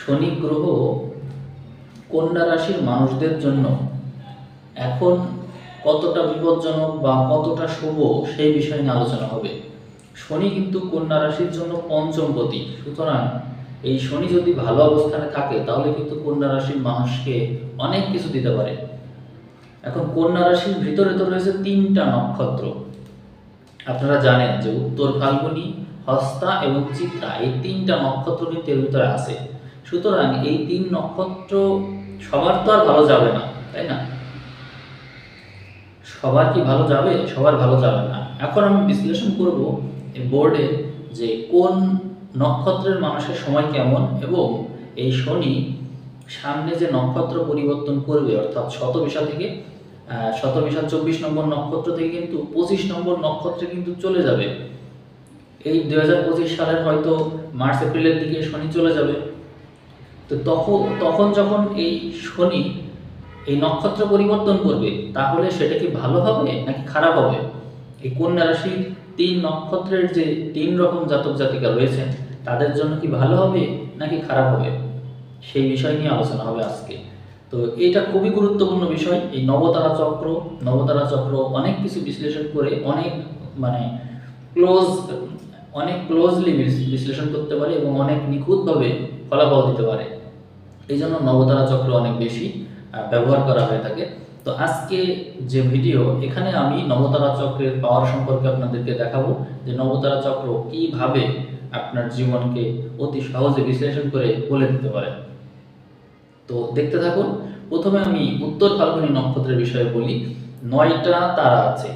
শনি গ্রহ কন্যা রাশির মানুষদের জন্য এখন কতটা বিপজ্জনক বা কতটা শুভ সেই বিষয় নিয়ে আলোচনা হবে। শনি কিন্তু কন্যা রাশির জন্য পঞ্চমপতি সুতরাং এই শনি যদি ভালো অবস্থানে থাকে, তাহলে কিন্তু কন্যা রাশির মানুষকে অনেক কিছু দিতে পারে। এখন কন্যা রাশির ভিতরে তো রয়েছে তিনটা নক্ষত্র। আপনারা জানেন যে উত্তর ফাল্গুনী, হস্তা এবং চিত্রা এই তিনটা নক্ষত্র কিন্তু এর ভিতরে আছে। সুতরাং এই তিন নক্ষত্র, সবার তো আর ভালো যাবে না, তাই না? সবার কি ভালো যাবে? সবার ভালো যাবে না। এখন আমি বিশ্লেষণ করব বোর্ডে যে কোন নক্ষত্রের মানুষের সময় কেমন এবং এই শনি সামনে যে নক্ষত্র পরিবর্তন করবে, অর্থাৎ শতবিশা থেকে শতবিশা চব্বিশ নম্বর নক্ষত্র থেকে কিন্তু পঁচিশ নম্বর নক্ষত্রে কিন্তু চলে যাবে। এই দুই হাজার পঁচিশ সালের হয়তো মার্চ, এপ্রিলের দিকে শনি চলে যাবে। তো তখন তখন যখন এই শনি এই নক্ষত্র পরিবর্তন করবে, তাহলে সেটা কি ভালো হবে নাকি খারাপ হবে? এই কন্যা রাশির তিন নক্ষত্রের যে তিন রকম জাতক জাতিকা রয়েছেন তাদের জন্য কি ভালো হবে নাকি খারাপ হবে? সেই বিষয় নিয়ে আলোচনা হবে আজকে। তো এটা খুবই গুরুত্বপূর্ণ বিষয়। এই নবতারা চক্র নবতারা চক্র অনেক কিছু বিশ্লেষণ করে অনেক মানে ক্লোজ অনেক ক্লোজলি বিশ্লেষণ করতে পারে এবং অনেক নিখুঁতভাবে ফলাফল দিতে পারে। এই জন্য নবতারা চক্র অনেক বেশি ব্যবহার করা হয়ে থাকে। তো আজকে যে ভিডিও, এখানে আমি নবতারা চক্রের পাওয়ার সম্পর্কে আপনাদেরকে দেখাবো যে নবতারা চক্র কীভাবে আপনার জীবনকে অতি সহজে বিশ্লেষণ করে বলে দিতে পারে। তো দেখতে থাকুন, প্রথমে আমি উত্তর ফাল্গুনী নক্ষত্রের বিষয়ে বলি, নয়টা তারা আছে।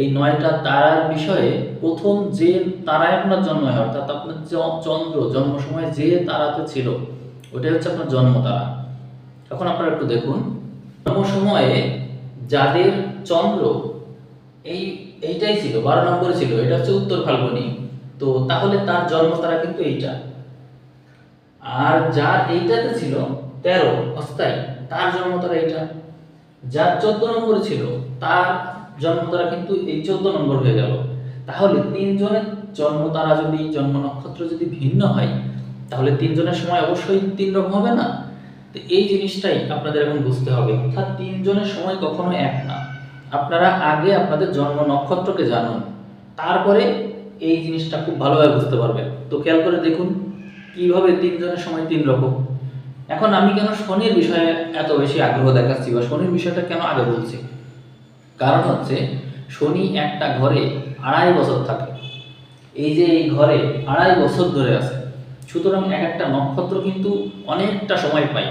এই নয়টা তারার বিষয়ে প্রথম যে তারায় আপনার জন্ম হয়, অর্থাৎ আপনার চন্দ্র জন্ম সময় যে তারাতে ছিল ওটাই হচ্ছে আপনার জন্ম তারা। এখন আপনারা একটু দেখুন। জন্ম সময়ে যাদের চন্দ্র এই, এইটাই ছিল, বারো নম্বরে ছিল, এটা হচ্ছে উত্তর ফাল্গুনী। তো তাহলে তার জন্ম তারা কিন্তু এইটা। আর যার এইটাতে ছিল তেরো, অস্থায়ী, তার জন্ম তারা এইটা। যার চোদ্দ নম্বরে ছিল, তার জন্ম তারা কিন্তু এই চোদ্দ নম্বর হয়ে গেল। তাহলে তিনজনের জন্ম তারা যদি, জন্ম নক্ষত্র যদি ভিন্ন হয় তাহলে তিনজনের সময় অবশ্যই তিন রকম হবে না? তো এই জিনিসটাই আপনাদের এখন বুঝতে হবে। অর্থাৎ তিনজনের সময় কখনো এক না। আপনারা আগে আপনাদের জন্ম নক্ষত্রকে জানুন। তারপরে এই জিনিসটা খুব ভালোভাবে বুঝতে পারবেন। তো খেয়াল করে দেখুন, কীভাবে তিনজনের সময় তিন রকম? এখন আমি কেন শনির বিষয়ে এত বেশি আগ্রহ দেখাচ্ছি বা শনির বিষয়টা কেন আগে বলছি? কারণ হচ্ছে, শনি একটা ঘরে আড়াই বছর থাকে। এই যে এই ঘরে আড়াই বছর ধরে আছে সুতরাং এক একটা নক্ষত্র কিন্তু অনেকটা সময় পায়।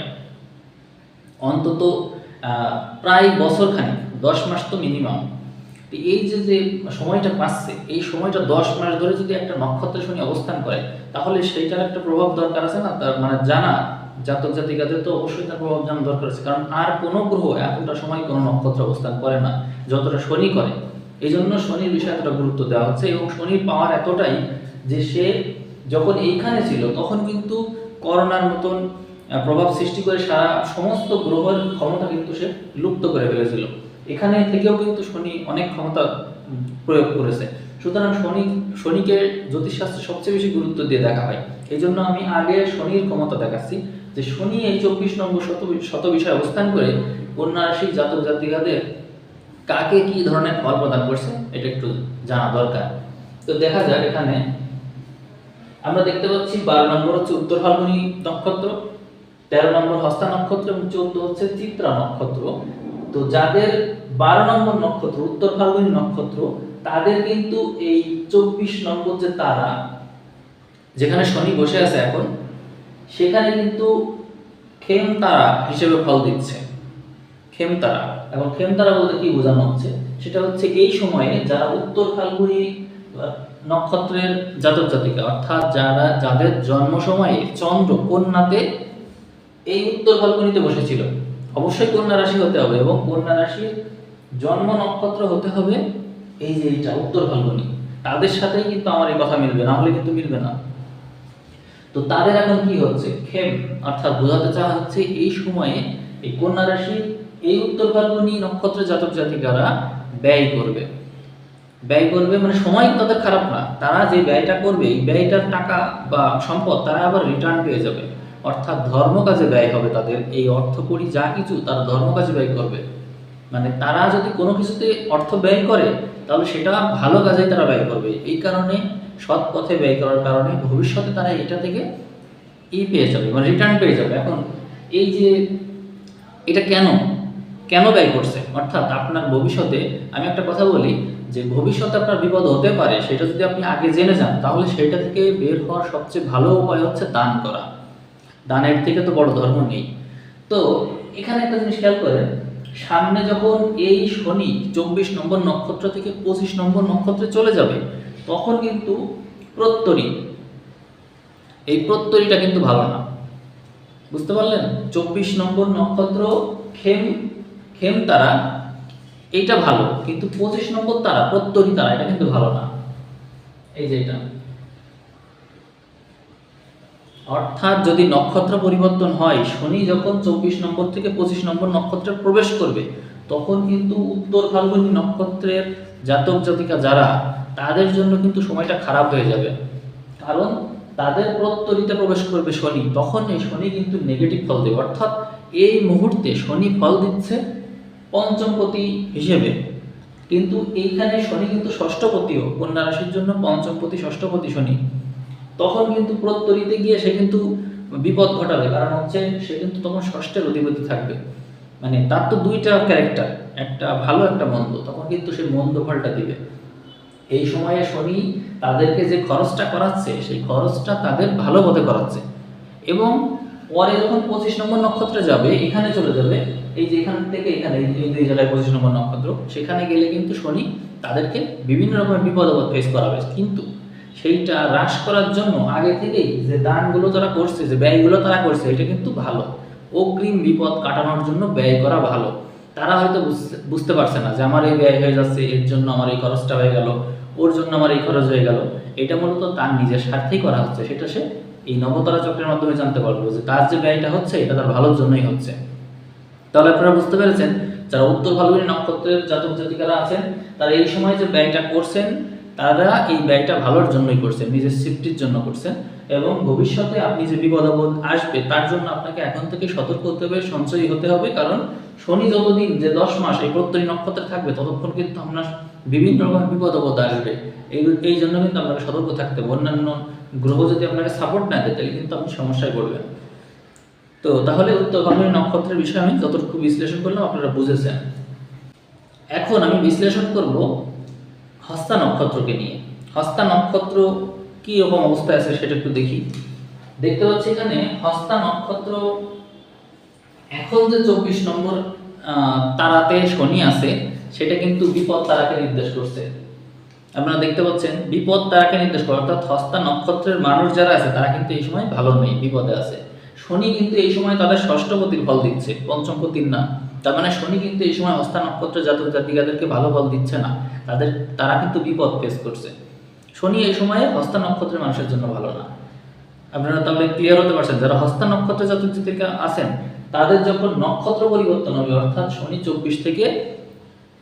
অন্তত প্রায় বছরখানেক, দশ মাস তো মিনিমাম এই যে যে সময়টা পাচ্ছে, এই সময়টা দশ মাস ধরে যদি একটা নক্ষত্রের শনি অবস্থান করে, তাহলে সেইটার একটা প্রভাব দরকার আছে না? তার মানে জানা, জাতক জাতিকাদের তো অবশ্যই তার প্রভাব জানা দরকার আছে। কারণ আর কোনো গ্রহ এতটা সময় কোনো নক্ষত্র অবস্থান করে না, যতটা শনি করে। এই জন্য শনির বিষয়ে এতটা গুরুত্ব দেওয়া হচ্ছে এবং শনির পাওয়ার এতটাই যে সে যখন এইখানে ছিল, তখন কিন্তু করোনার মতন প্রভাব সৃষ্টি করে সারা সমস্ত গ্রহের ক্ষমতা কিন্তু সে লুপ্ত করে ফেলেছিল। এখানে থেকেও কিন্তু শনি অনেক ক্ষমতা প্রয়োগ করেছে। সুতরাং শনি, শনিকে জ্যোতিষশাস্ত্রে সবচেয়ে বেশি গুরুত্ব দিয়ে দেখা হয়। এই জন্য আমি আগে শনির ক্ষমতা দেখাচ্ছি, যে শনি এই চব্বিশ নম্বর শত শত বিষয়ে অবস্থান করে কন্যা রাশি জাতক জাতিকাদের কাকে কি ধরনের ফল প্রদান করছে, এটা একটু জানা দরকার। তো দেখা যাক এখানে আমরা দেখতে পাচ্ছি বারো নম্বর হচ্ছে উত্তর ফাল্গুনি নক্ষত্র, তেরো নম্বর হস্তা নক্ষত্র এবং চোদ্দ হচ্ছে চিত্রা নক্ষত্র। তো যাদের বারো নম্বর নক্ষত্র, উত্তর ফাল্গুনী নক্ষত্র, তাদের কিন্তু এই চব্বিশ নম্বর যে তারা, যেখানে শনি বসে আছে এখন, সেখানে কিন্তু খেম তারা হিসেবে ফল দিচ্ছে। খেম তারা এখন খেম তারা বলতে কি বোঝানো হচ্ছে? সেটা হচ্ছে এই সময়ে যারা উত্তর ফাল্গুনি নক্ষত্রের জাতক জাতিকা, অর্থাৎ যারা, যাদের জন্ম সময়ে চন্দ্র কন্যাতে এই উত্তর ফাল্গুনিতে বসেছিল। অবশ্যই কন্যা রাশি হতে হবে এবং কন্যা রাশির জন্ম নক্ষত্র হতে হবে এই যে এইটা, উত্তর ফাল্গুনি। তাদের সাথেই কিন্তু আমার এই কথা মিলবে, না হলে কিন্তু মিলবে না। তো তাদের এখন কি হচ্ছে? খেম অর্থাৎ বোঝাতে চাওয়া হচ্ছে এই সময়ে এই কন্যা রাশি এই উত্তর ফাল্গুনি নক্ষত্র জাতক জাতিকারা ব্যয় করবে। ব্যয় করবে মানে সময় তাদের খারাপ না। তারা যে ব্যয়টা করবে, এই ব্যয়টার টাকা বা সম্পদ তারা আবার রিটার্ন পেয়ে যাবে। অর্থাৎ ধর্ম কাজে ব্যয় হবে তাদের। এই অর্থ করি যা কিছু, তারা ধর্ম কাজে ব্যয় করবে। মানে তারা যদি কোনো কিছুতে অর্থ ব্যয় করে, তাহলে সেটা ভালো কাজে তারা ব্যয় করবে। এই কারণে, সৎ পথে ব্যয় করার কারণে ভবিষ্যতে তারা এটা থেকে ই পেয়ে যাবে মানে রিটার্ন পেয়ে যাবে। এখন এই যে এটা কেন? কেন ব্যয় করছে? অর্থাৎ আপনার ভবিষ্যতে, আমি একটা কথা বলি যে ভবিষ্যতে আপনার বিপদ হতে পারে, সেটা যদি আপনি আগে জেনে যান, তাহলে সেটা থেকে বের হওয়ার সবচেয়ে ভালো উপায় হচ্ছে দান করা। দানের থেকে তো বড় ধর্ম নেই। তো এখানে একটা জিনিস খেয়াল করেন, সামনে যখন এই শনি চব্বিশ নম্বর নক্ষত্র থেকে পঁচিশ নম্বর নক্ষত্রে চলে যাবে, তখন কিন্তু প্রত্যরী। এই প্রত্যরীটা কিন্তু ভালো না। বুঝতে পারলেন? চব্বিশ নম্বর নক্ষত্র খেম খেম তারা এইটা ভালো, কিন্তু পঁচিশ নম্বর তারা প্রত্যরী তারা, এটা কিন্তু ভালো না। এই যে এটা। অর্থাৎ যদি নক্ষত্র পরিবর্তন হয়, শনি যখন চব্বিশ নম্বর থেকে পঁচিশ নম্বর নক্ষত্রে প্রবেশ করবে, তখন কিন্তু উত্তর ফাল্গুনী নক্ষত্রের জাতক জাতিকা যারা, তাদের জন্য কিন্তু সময়টা খারাপ হয়ে যাবে। কারণ তাদের প্রত্যরিতে প্রবেশ করবে শনি, তখন এই শনি কিন্তু নেগেটিভ ফল দেবে। অর্থাৎ এই মুহূর্তে শনি ফল দিচ্ছে পঞ্চমপতি হিসেবে। কিন্তু এইখানে শনি কিন্তু ষষ্ঠপতিও কন্যা রাশির জন্য পঞ্চমপতি ষষ্ঠপতি শনি। তখন কিন্তু প্রত্যরিতে গিয়ে সে কিন্তু বিপদ ঘটাবে, কারণ হচ্ছে সে কিন্তু তখন ষষ্ঠের অধিপতি থাকবে। মানে তার তো দুইটা ক্যারেক্টার একটা ভালো, একটা মন্দ। তখন কিন্তু সে মন্দ ফলটা দিবে। এই সময়ে শনি তাদেরকে যে খরচটা করাচ্ছে, সেই খরচটা তাদের ভালো পথে করাচ্ছে। এবং পরে যখন পঁচিশ নম্বর নক্ষত্রে যাবে, এখানে চলে যাবে। এই যে এখান থেকে এখানে, এই জায়গায় পঁচিশ নম্বর নক্ষত্র, সেখানে গেলে কিন্তু শনি তাদেরকে বিভিন্ন রকমের বিপদ আপদ ফেস করাবে। কিন্তু সেইটা হ্রাস করার জন্য আগে থেকেই যে দানগুলো তারা করছে, যে ব্যয়গুলো তারা করছে, এটা কিন্তু ভালো। অগ্রিম বিপদ কাটানোর জন্য ব্যয় করা ভালো। তারা হয়তো বুঝতে পারছে না যে আমার এই ব্যয় হয়ে যাচ্ছে, এর জন্য আমার এই খরচটা হয়ে গেল, ওর জন্য আমার এই খরচ হয়ে গেল। এটা মূলত তার নিজের স্বার্থেই করা হচ্ছে, সেটা সে এই নবতারা চক্রের মাধ্যমে জানতে পারব যে তার যে ব্যয়টা হচ্ছে, এটা তার ভালোর জন্যই হচ্ছে। তাহলে আপনারা বুঝতে পেরেছেন, যারা উত্তর ফাল্গুনী নক্ষত্রের জাতক জাতিকারা আছেন, তারা এই সময় যে ব্যয়টা করছেন, তারা এই ব্যয়টা ভালোর জন্যই করছেন, নিজের সেফটির জন্য করছেন। এবং ভবিষ্যতে আপনি যে বিপদ আসবে, তার জন্য আপনাকে এখন থেকে সতর্ক হতে হবে, সঞ্চয়ী হতে হবে। কারণ শনি যতদিন যে দশ মাস এই প্রত্যরী নক্ষত্রে থাকবে, ততক্ষণ কিন্তু আপনার বিভিন্ন রকমের বিপদ আপদ আসবে। এই এই জন্য কিন্তু আপনাকে সতর্ক থাকতে হবে। অন্যান্য গ্রহ যদি আপনাকে সাপোর্ট না দেয়, তাহলে কিন্তু আপনি সমস্যায় পড়বেন। তো তাহলে উত্তর ফাল্গুনী নক্ষত্রের বিষয়ে আমি যতটুকু বিশ্লেষণ করলাম, আপনারা বুঝেছেন। এখন আমি বিশ্লেষণ করব হস্তা নক্ষত্রকে নিয়ে। হস্তা নক্ষত্র কি রকম অবস্থায় আছে সেটা একটু দেখি। দেখতে পাচ্ছি এখানে হস্তা নক্ষত্র এখন যে চব্বিশ নম্বর তারাতে শনি আছে, সেটা কিন্তু বিপদ তারাকে নির্দেশ করছে। আপনারা দেখতে পাচ্ছেন, বিপদ তারাকে নির্দেশ করে। অর্থাৎ হস্তা নক্ষত্রের মানুষ যারা আছে, তারা কিন্তু এই সময় ভালো নেই, বিপদে আছে। শনি কিন্তু এই সময় তাদের ষষ্ঠপতির ফল দিচ্ছে পঞ্চমপতির না। তার মানে শনি কিন্তু এই সময় হস্তা নক্ষত্র জাতক জাতিকাদেরকে ভালো ফল দিচ্ছে না। তাদের, তারা কিন্তু বিপদ ফেস করছে। শনি এই সময়ে হস্তা নক্ষত্রের মানুষের জন্য ভালো না। আপনারা তাহলে ক্লিয়ার হতে পারছেন, যারা হস্তা নক্ষত্রে জাতক জাতিকা আছেন, তাদের যখন নক্ষত্র পরিবর্তন হবে, অর্থাৎ শনি চব্বিশ থেকে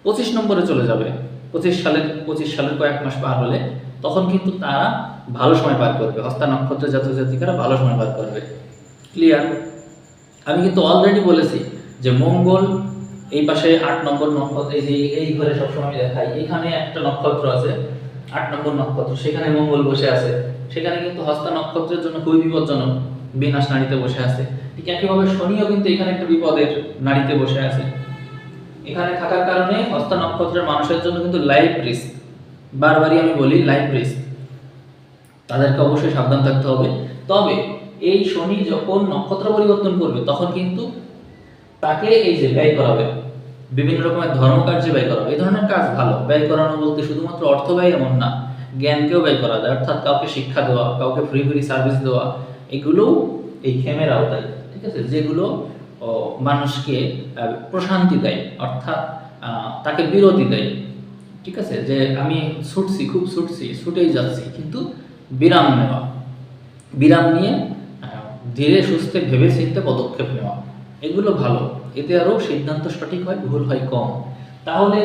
পঁচিশ নম্বরে চলে যাবে। পঁচিশ সালের পঁচিশ সালের কয়েক মাস পার হলে তখন কিন্তু তারা ভালো সময় পার করবে। হস্তা নক্ষত্রের জাতক জাতিকারা ভালো সময় পার করবে। ক্লিয়ার আমি কিন্তু অলরেডি বলেছি যে মঙ্গল এই পাশে আট নম্বর নক্ষত্র এই যে এই ঘরে সবসময় দেখাই, এখানে একটা নক্ষত্র আছে, আট নম্বর নক্ষত্র। সেখানে মঙ্গল বসে আছে। সেখানে কিন্তু হস্তা নক্ষত্রের জন্য খুবই বিপজ্জনক। বিনাশ নাড়িতে বসে আছে। ঠিক একইভাবে শনিও কিন্তু এখানে একটা বিপদের নাড়িতে বসে আছে। এখানে থাকার কারণে হস্তা নক্ষত্রের মানুষের জন্য কিন্তু লাইফ রিস্ক বারবারই আমি বলি লাইফ রিস্ক তাদেরকে অবশ্যই সাবধান থাকতে হবে। তবে এই শনি যখন নক্ষত্র পরিবর্তন করবে, তখন কিন্তু তাকে এই যে ব্যয় করাবে, বিভিন্ন রকমের ধর্মকার্যে ব্যয় করাবে। এই ধরনের কাজ ভালো। ব্যয় করানো বলতে শুধুমাত্র অর্থ ব্যয় এমন না, জ্ঞানকেও ব্যয় করা যায়। অর্থাৎ কাউকে শিক্ষা দেওয়া, কাউকে ফ্রি ফ্রি সার্ভিস দেওয়া এগুলোও এই খেমের আওতায়। ঠিক আছে? যেগুলো মানুষকে প্রশান্তি দেয়, অর্থাৎ তাকে বিরতি দেয়। ঠিক আছে? যে আমি ছুটছি, খুব ছুটছি, ছুটেই যাচ্ছি, কিন্তু বিরাম নেওয়া। বিরাম নিয়ে ধীরে সুস্থে ভেবে চিন্তে পদক্ষেপ নেওয়া। এগুলো ভালো। এতে আরও সিদ্ধান্ত সঠিক হয়, ভুল হয় কম। তাহলে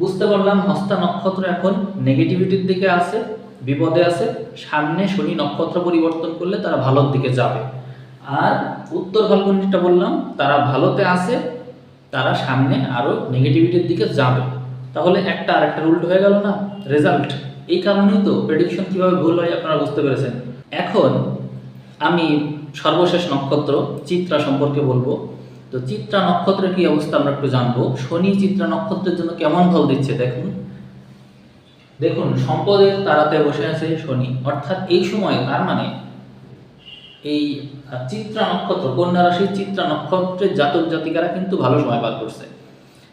বুঝতে পারলাম, হস্তা নক্ষত্র এখন নেগেটিভিটির দিকে আছে, বিপদে আছে। সামনে শনি নক্ষত্র পরিবর্তন করলে তারা ভালোর দিকে যাবে। আর উত্তর ফাল্গুনিটা বললাম, তারা ভালোতে আছে, তারা সামনে আরও নেগেটিভিটির দিকে যাবে। তাহলে একটা আর একটা উল্টো হয়ে গেল না? রেজাল্ট এই কারণেই তো প্রেডিকশন কীভাবে ভুল হয় আপনারা বুঝতে পেরেছেন। এখন আমি সর্বশেষ নক্ষত্র, চিত্রা সম্পর্কে বলব। তো চিত্রা নক্ষত্রের কি অবস্থা আমরা একটু জানব। শনি চিত্রা নক্ষত্রের জন্য কেমন ফল দিচ্ছে দেখুন। দেখুন, সম্পদের তারাতে বসে আছে শনি। অর্থাৎ এই সময়, তার মানে এই চিত্রা নক্ষত্র, কন্যা রাশির চিত্রা নক্ষত্রের জাতক জাতিকারা কিন্তু ভালো সময় পার করছে।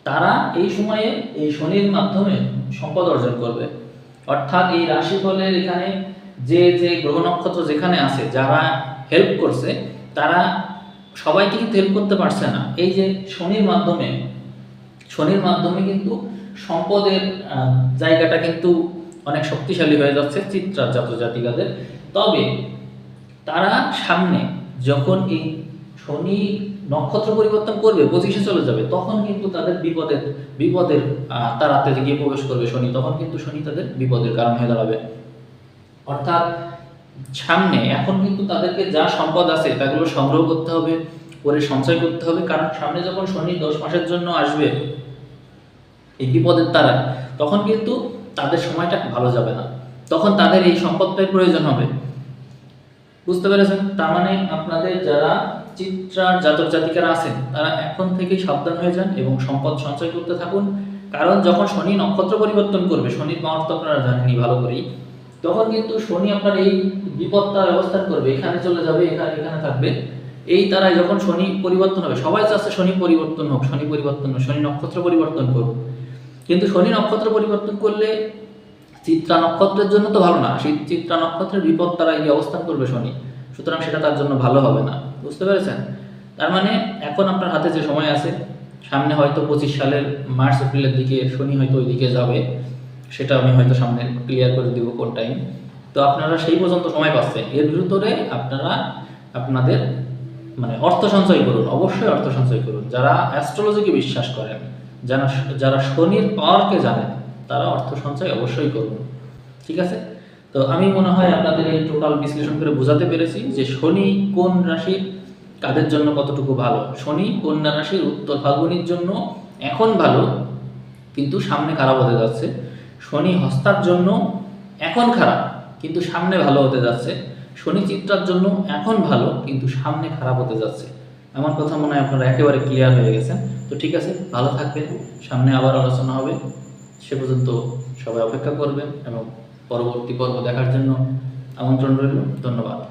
তারা এই সময়ে এই শনির মাধ্যমে সম্পদ অর্জন করবে। অর্থাৎ এই রাশিফলের এখানে যে যে গ্রহ নক্ষত্র যেখানে আছে, যারা হেল্প করছে, তারা সবাইকে কিন্তু হেল্প করতে পারছে না। এই যে শনির মাধ্যমে শনির মাধ্যমে কিন্তু সম্পদের জায়গাটা কিন্তু অনেক শক্তিশালী হয়ে যাচ্ছে চিত্রার জাতক জাতিকাদের। তবে তারা সামনে যখন এই শনি নক্ষত্র পরিবর্তন করবে পঁচিশে চলে যাবে, তখন কিন্তু তাদের বিপদের বিপদের তারাতে গিয়ে প্রবেশ করবে শনি, তখন কিন্তু শনি তাদের বিপদের কারণ হয়ে দাঁড়াবে। অর্থাৎ সামনে এখন কিন্তু তাদেরকে যা সম্পদ আছে, তাগুলো সংগ্রহ করতে হবে, করে সঞ্চয় করতে হবে, কারণ সামনে যখন শনি দশ মাসের জন্য আসবে, এই বিপদের তারা তখন কিন্তু তাদের সময়টা ভালো যাবে না। তখন তাদের এই সম্পদটাই প্রয়োজন হবে। বুঝতে পেরেছেন? তার মানে আপনাদের যারা চিত্রার জাতক জাতিকারা আছেন, তারা এখন থেকেই সাবধান হয়ে যান এবং সম্পদ সঞ্চয় করতে থাকুন। কারণ যখন শনি নক্ষত্র পরিবর্তন করবে, শনির তো আপনারা জানেনই ভালো করেই, তখন কিন্তু শনি আপনার এই বিপদটা অবস্থান করবে। এখানে চলে যাবে, এখানে এখানে থাকবে। এই তারাই যখন শনি পরিবর্তন হবে, সবাই চাচ্ছে শনি পরিবর্তন হোক, শনি পরিবর্তন হোক, শনি নক্ষত্র পরিবর্তন করুক। কিন্তু শনি নক্ষত্র পরিবর্তন করলে চিত্রা নক্ষত্রের জন্য তো ভালো না, সেই চিত্রা নক্ষত্রের বিপদ তারা এই অবস্থান করবে শনি, সুতরাং সেটা তার জন্য ভালো হবে না, বুঝতে পেরেছেন? তার মানে এখন আপনার হাতে যে সময় আছে, সামনে হয়তো পঁচিশ সালের মার্চ, এপ্রিলের দিকে শনি হয়তো ওই দিকে যাবে, সেটা আমি হয়তো সামনে ক্লিয়ার করে দিব কোন টাইম তো আপনারা সেই পর্যন্ত সময় পাচ্ছেন এর ভিতরে আপনারা আপনাদের মানে অর্থ সঞ্চয় করুন, অবশ্যই অর্থ সঞ্চয় করুন। যারা অ্যাস্ট্রোলজিকে বিশ্বাস করেন, যারা যারা শনির পাওয়ারকে জানেন তারা অর্থ সঞ্চয় অবশ্যই করুন ঠিক আছে? তো আমি মনে হয় আপনাদের এই টোটাল বিশ্লেষণ করে বোঝাতে পেরেছি যে শনি কোন রাশির কাদের জন্য কতটুকু ভালো। শনি কন্যা রাশির উত্তর ফাল্গুনির জন্য এখন ভালো, কিন্তু সামনে খারাপ হতে যাচ্ছে। শনি হস্তার জন্য এখন খারাপ, কিন্তু সামনে ভালো হতে যাচ্ছে। শনি চিত্রার জন্য এখন ভালো, কিন্তু সামনে খারাপ হতে যাচ্ছে। আমার কথা মনে হয় আপনারা একেবারে ক্লিয়ার হয়ে গেছেন। তো ঠিক আছে, ভালো থাকবেন। সামনে আবার আলোচনা হবে। সে পর্যন্ত সবাই অপেক্ষা করবেন এবং পরবর্তী পর্ব দেখার জন্য আমন্ত্রণ রইল। ধন্যবাদ।